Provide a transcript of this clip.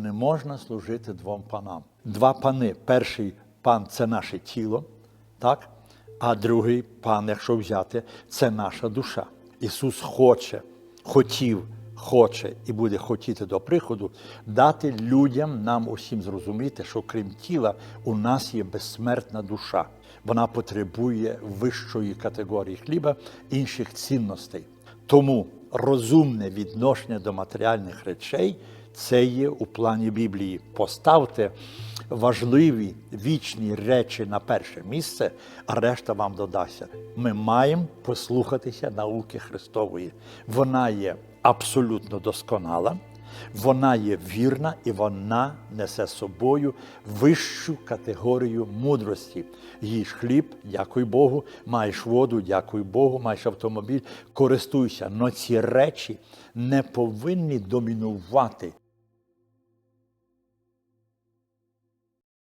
Не можна служити двом панам. Два пани. Перший пан це наше тіло, так? а другий пан, якщо взяти, це наша душа. Ісус хоче, хотів, хоче і буде хотіти до приходу дати людям, нам усім зрозуміти, що крім тіла, у нас є безсмертна душа. Вона потребує вищої категорії хліба, інших цінностей. Тому розумне відношення до матеріальних речей це є у плані Біблії. Поставте важливі вічні речі на перше місце, а решта вам додасться. Ми маємо послухатися науки Христової. Вона є абсолютно досконала. Вона є вірна і вона несе собою вищу категорію мудрості. Їж хліб, дякуй Богу, маєш воду, дякуй Богу, маєш автомобіль, користуйся. Но ці речі не повинні домінувати